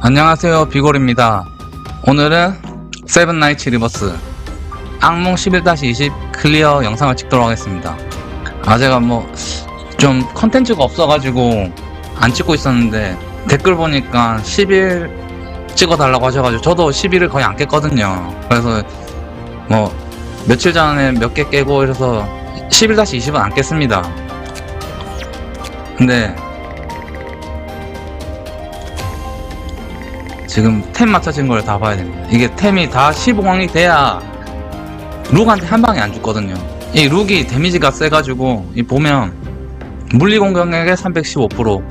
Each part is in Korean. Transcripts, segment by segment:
안녕하세요 비골입니다. 오늘은 세븐나이츠 리버스 악몽 11-20 클리어 영상을 찍도록 하겠습니다. 아 제가 뭐 좀 컨텐츠가 없어가지고 안 찍고 있었는데 댓글 보니까 10일 찍어달라고 하셔가지고 저도 10일을 거의 안 깼거든요. 그래서 뭐 며칠 전에 몇 개 깨고 이래서 11-20은 안 깼습니다. 근데 지금 템 맞춰진 걸 다 봐야 됩니다. 이게 템이 다 15강이 돼야 룩한테 한 방에 안 죽거든요. 이 룩이 데미지가 세가지고 이 보면 물리 공격력의 315%,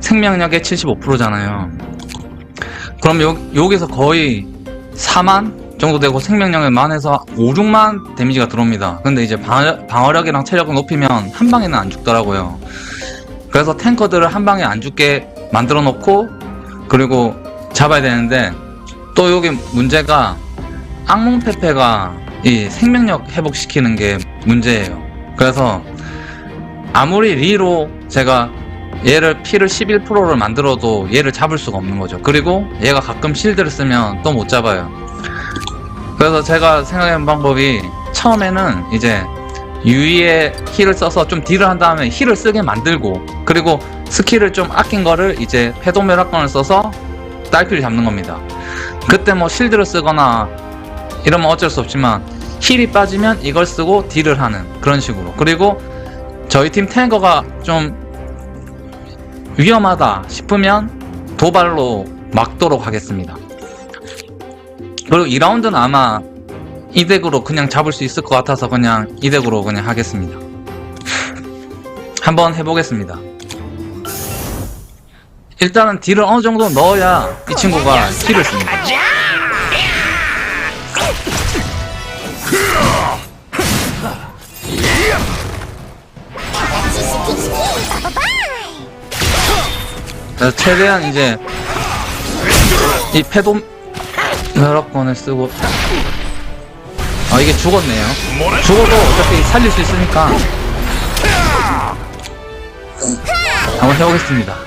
생명력의 75%잖아요. 그럼 요, 여기서 거의 4만 정도 되고 생명력의 만에서 5, 6만 데미지가 들어옵니다. 근데 이제 방어, 방어력이랑 체력을 높이면 한 방에는 안 죽더라고요. 그래서 탱커들을 한 방에 안 죽게 만들어 놓고 그리고 잡아야 되는데 또 여기 문제가 악몽 페페가 이 생명력 회복시키는 게 문제예요. 그래서 아무리 리로 제가 얘를 피를 11%를 만들어도 얘를 잡을 수가 없는 거죠. 그리고 얘가 가끔 실드를 쓰면 또 못 잡아요. 그래서 제가 생각해본 방법이 처음에는 이제 유의의 힐을 써서 좀 딜을 한 다음에 힐을 쓰게 만들고 그리고 스킬을 좀 아낀 거를 이제 회동멸합권을 써서 딸피를 잡는 겁니다. 그때 뭐 실드를 쓰거나 이러면 어쩔 수 없지만 힐이 빠지면 이걸 쓰고 딜을 하는 그런 식으로 그리고 저희 팀 탱커가 좀 위험하다 싶으면 도발로 막도록 하겠습니다. 그리고 2라운드는 아마 이 덱으로 그냥 잡을 수 있을 것 같아서 그냥 이 덱으로 그냥 하겠습니다. 한번 해보겠습니다. 일단은 딜을 어느 정도 넣어야 이 친구가 힐을 씁니다. 그래서 최대한 이제 이 패도 여러권을 쓰고 아 이게 죽었네요. 죽어도 어차피 살릴 수 있으니까 한번 해보겠습니다.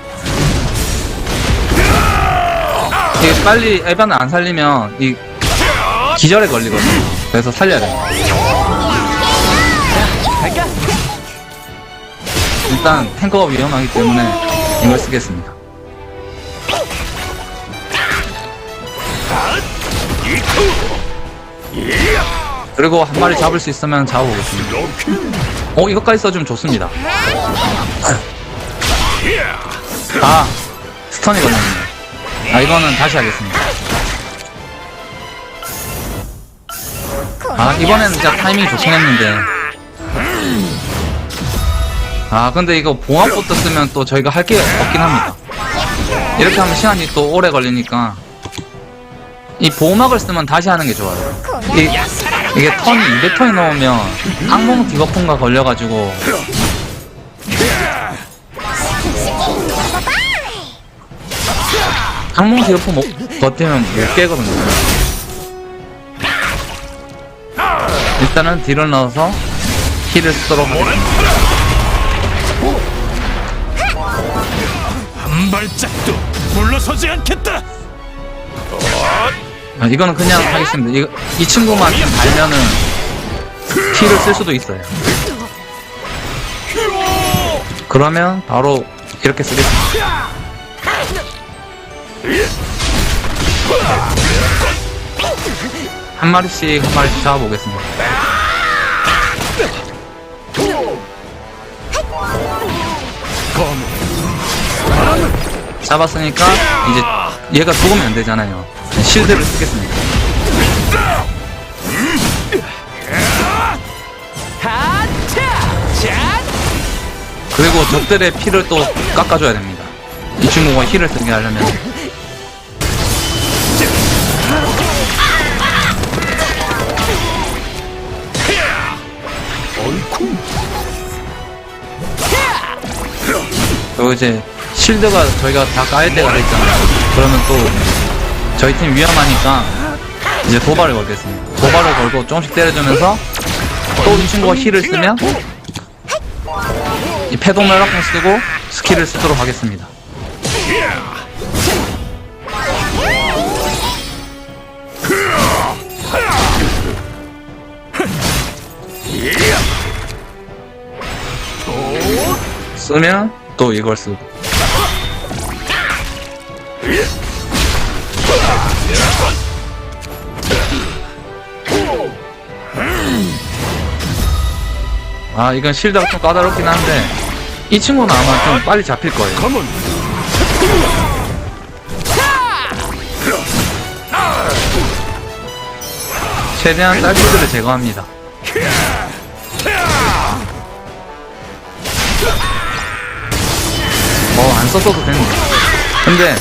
이게 빨리 에반을 안 살리면 이 기절에 걸리거든요. 그래서 살려야 돼요. 일단 탱커가 위험하기 때문에 이걸 쓰겠습니다. 그리고 한 마리 잡을 수 있으면 잡아보겠습니다. 어, 이것까지 써주면 좋습니다. 아, 스턴이 걸렸네. 아, 이거는 다시 하겠습니다. 아, 이번에는 진짜 타이밍이 좋긴 했는데. 아, 근데 이거 봉합부터 쓰면 또 저희가 할 게 없긴 합니다. 이렇게 하면 시간이 또 오래 걸리니까. 이 보호막을 쓰면 다시 하는 게 좋아요. 이, 이게 턴이 200턴이 넘으면 악몽 디거폰가 걸려가지고 악몽 디거폰 못 버티면 못 깨거든요. 일단은 딜을 넣어서 힐을 쓰도록. 한 발짝도 물러서지 않겠다. 아, 이거는 그냥 하겠습니다. 이거, 이 친구만 달면은 힐을 쓸 수도 있어요. 그러면 바로 이렇게 쓰겠습니다. 한 마리씩 한 마리씩 잡아보겠습니다. 잡았으니까 이제 얘가 죽으면 안 되잖아요. 실드를 쓰겠습니다. 그리고 적들의 피를 또 깎아줘야 됩니다. 이 친구가 힐을 쓰게 하려면 이제 실드가 저희가 다 까일 때가 됐잖아요. 그러면 또 저희 팀 위험하니까 이제 도발을 걸겠습니다. 도발을 걸고 조금씩 때려주면서 또 이 친구가 힐을 쓰면 이 패동 멸학공 쓰고 스킬을 쓰도록 하겠습니다. 쓰면 또 이걸 쓰고 아 이건 실드가 좀 까다롭긴 한데 이 친구는 아마 좀 빨리 잡힐 거예요. 최대한 딸피들을 제거합니다 썼어도 되는데 근데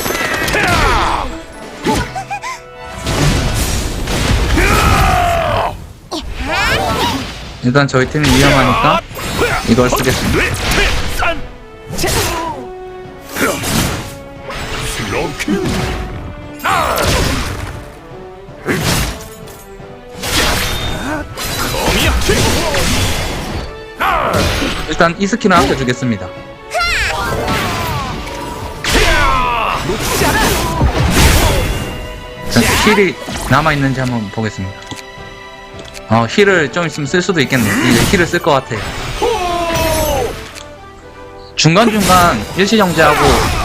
일단 저희 팀이 위험하니까 이걸 쓰겠습니다. 일단 이 스킬은 아껴주겠습니다 힐이 남아있는지 한번 보겠습니다. 어 힐을 좀 있으면 쓸 수도 있겠네요 이제 힐을 쓸 것 같아요 중간중간 일시정지하고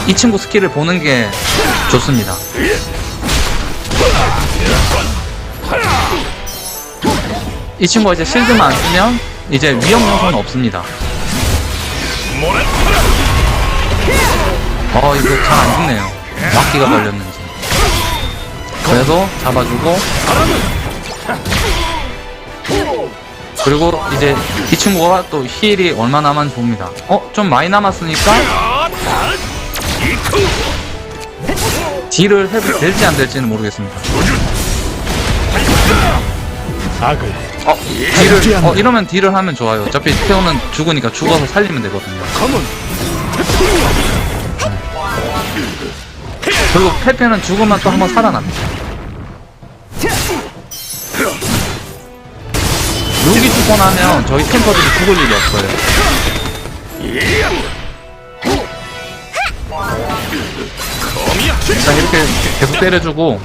이 친구 스킬을 보는 게 좋습니다. 이 친구가 이제 실드만 안 쓰면 이제 위험 요소는 없습니다. 어 이거 잘 안 죽네요. 막기가 걸렸는지 그래도 잡아주고. 그리고 이제 이 친구가 또 힐이 얼마 남았는지 봅니다. 어? 좀 많이 남았으니까 딜을 해도 될지 안 될지는 모르겠습니다. 어? 딜을 어 이러면 딜을 하면 좋아요. 어차피 태오는 죽으니까 죽어서 살리면 되거든요. 검은 그리고 페페는 죽으면 또 한 번 살아납니다 죽고 나면 저희 탱커들이 죽을 일이 없어요. 일단 이렇게 계속 때려주고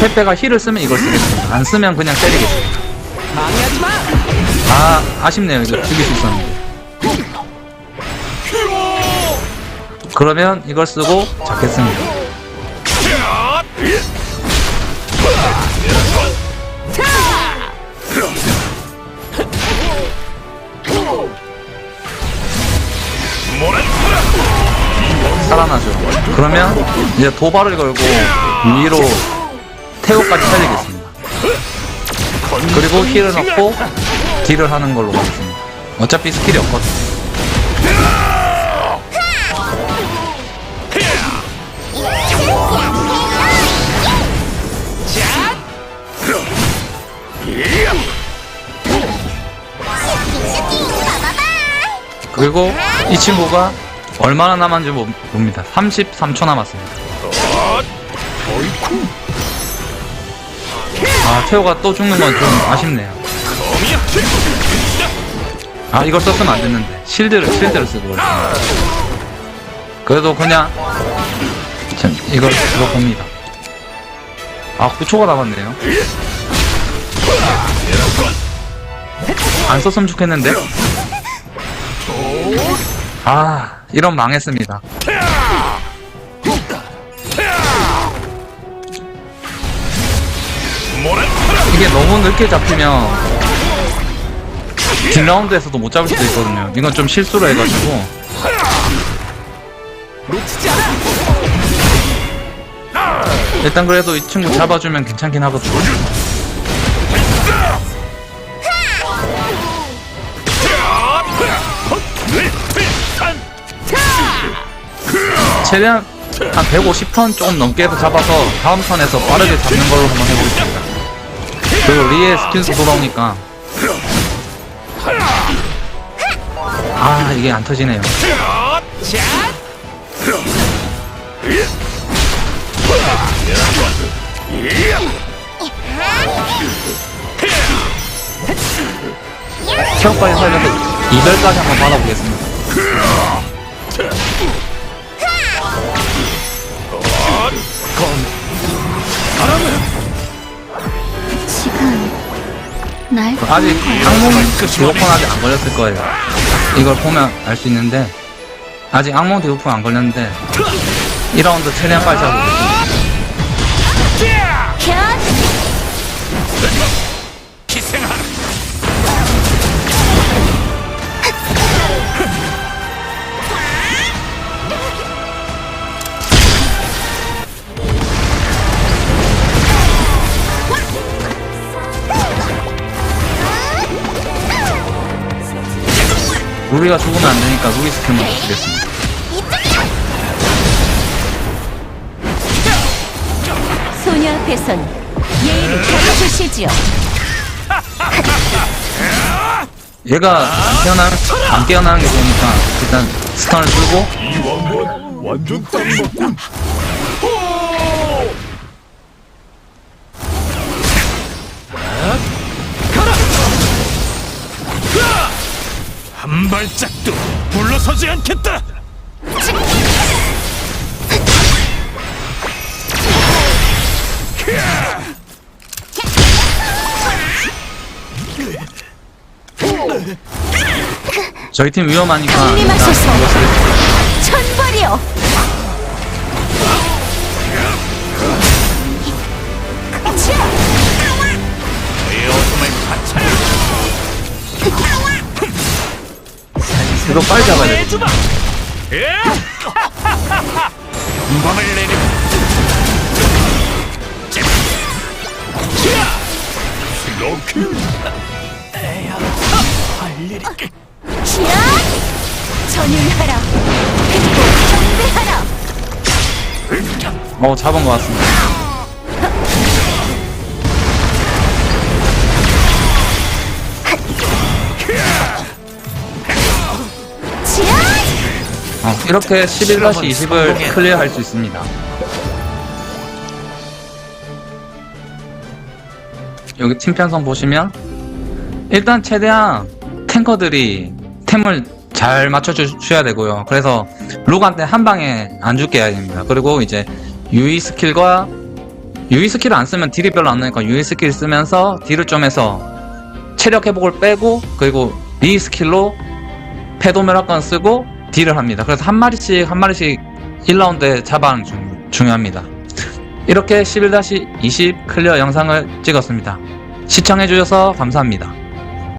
페페가 힐을 쓰면 이걸 쓰겠습니다. 안 쓰면 그냥 때리겠습니다. 아 아쉽네요. 이거 죽일 수 있었는데. 그러면 이걸 쓰고 잡겠습니다 살아나죠. 그러면 이제 도발을 걸고 위로 태오까지 살리겠습니다. 그리고 힐을 넣고 딜을 하는 걸로 가겠습니다. 어차피 스킬이 없거든요. 그리고 이 친구가 얼마나 남았는지 모- 봅니다. 33초 남았습니다. 아 태오가 또 죽는 건 좀 아쉽네요. 아 이걸 썼으면 안 됐는데. 실드를 실드를 쓰고 그랬습니다. 그래도 그냥 참 이걸 이거 봅니다. 아 9초가 남았네요. 안 썼으면 좋겠는데? 아 이런 망했습니다. 이게 너무 늦게 잡히면 뒷라운드에서도 못 잡을 수도 있거든요. 이건 좀 실수로 해가지고. 일단 그래도 이 친구 잡아주면 괜찮긴 하거든요 최대한 한 150턴 조금 넘게 해서 잡아서 다음 턴에서 빠르게 잡는 걸로 한번 해보겠습니다. 그리고 리의 스킬도 돌아오니까. 아 이게 안 터지네요. 체력까지 살려서 이별까지 한번 받아보겠습니다 지금 날 그 아직 악몽 대우폰 그 아직 안 걸렸을 거예요. 이걸 보면 알 수 있는데 아직 악몽 대우폰 안 걸렸는데 1라운드 최대한 빨리 잡고 루비가 죽으면 안 되니까 루비 스킬만 쓰겠습니다. 소녀 앞에선 예의를 가르치시지요. 얘가 깨어나 안 깨어나는 게 좋으니까 일단 스턴을 쓰고 완전 딱 맞군. 한 발짝도 물러서지 않겠다. 저희 팀 위험하니까 일단 쓰 이거 빨리 잡아야 돼. 예! 공방을 내리. 슬로크. 할 일이 꽤 치아! 전율하라. 그리고 경배하라. 어 잡은 것 같습니다. 이렇게 11-20을 클리어할 수 있습니다. 여기 팀 편성 보시면 일단 최대한 탱커들이 템을 잘 맞춰주셔야 되고요. 그래서 룩한테 한 방에 안 죽게 해야 됩니다. 그리고 이제 유이 스킬과 유이 스킬을 안 쓰면 딜이 별로 안 나니까 유이 스킬 쓰면서 딜을 좀 해서 체력 회복을 빼고 그리고 리 스킬로 패도메라건 쓰고 딜을 합니다. 그래서 한 마리씩 한 마리씩 1라운드에 잡아하는 중, 중요합니다. 이렇게 11-20 클리어 영상을 찍었습니다. 시청해주셔서 감사합니다.